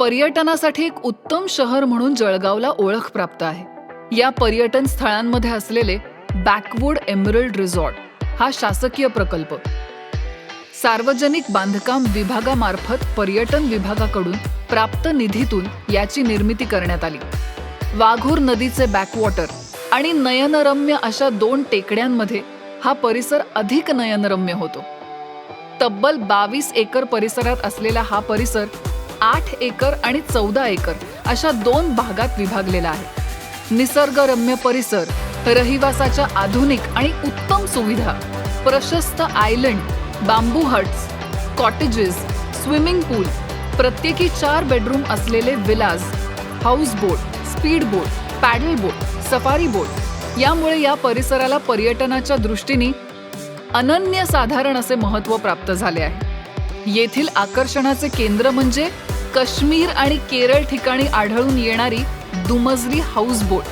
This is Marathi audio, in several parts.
पर्यटनासाठी एक उत्तम शहर म्हणून जळगावला ओळख प्राप्त आहे. या पर्यटन स्थळांमध्ये असलेले बॅकवूड एमरल्ड रिसॉर्ट हा शासकीय प्रकल्प. सार्वजनिक बांधकाम विभागामार्फत पर्यटन विभागाकडून प्राप्त निधीतून याची निर्मिती करण्यात आली. वाघूर नदीचे बॅकवॉटर आणि नयनरम्य अशा दोन टेकड्यांमध्ये हा परिसर अधिक नयनरम्य होतो. तब्बल बावीस एकर परिसरात असलेला हा परिसर आठ एकर आणि चौदा एकर अशा दोन भागात विभागलेला आहे. निसर्गरम्य परिसर रहिवासाच्या आधुनिक आणि उत्तम सुविधा प्रशस्त island bamboo huts cottages swimming pool प्रत्येकी चार बेडरूम असलेले villas house boat speed boat paddle boat safari boat यामुळे या परिसराला पर्यटनाच्या दृष्टीने अनन्यसाधारण असे महत्त्व प्राप्त झाले आहे. येथील आकर्षणाचे केंद्र म्हणजे काश्मीर आणि केरळ ठिकाणी आढळून येणारी दुमजली हाऊस बोट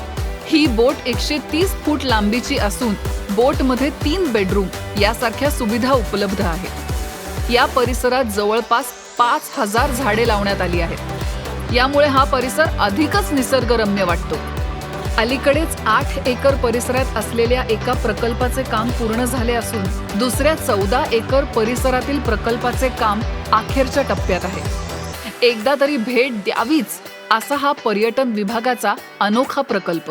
ही बोट एकशे तीस फूट लांबीची असून बोटमध्ये तीन बेडरूम यासारख्या सुविधा उपलब्ध आहेत. या परिसरात जवळपास पाच हजार झाडे लावण्यात आली आहेत. यामुळे हा परिसर अधिकच निसर्गरम्य वाटतो. अलीकडेच आठ एकर परिसरात असलेल्या एका प्रकल्पाचे काम पूर्ण झाले असून दुसऱ्या चौदा एकर परिसरातील प्रकल्पाचे काम अखेरच्या टप्प्यात आहे. एकदा तरी भेट द्यावीच असा हा पर्यटन विभागाचा अनोखा प्रकल्प.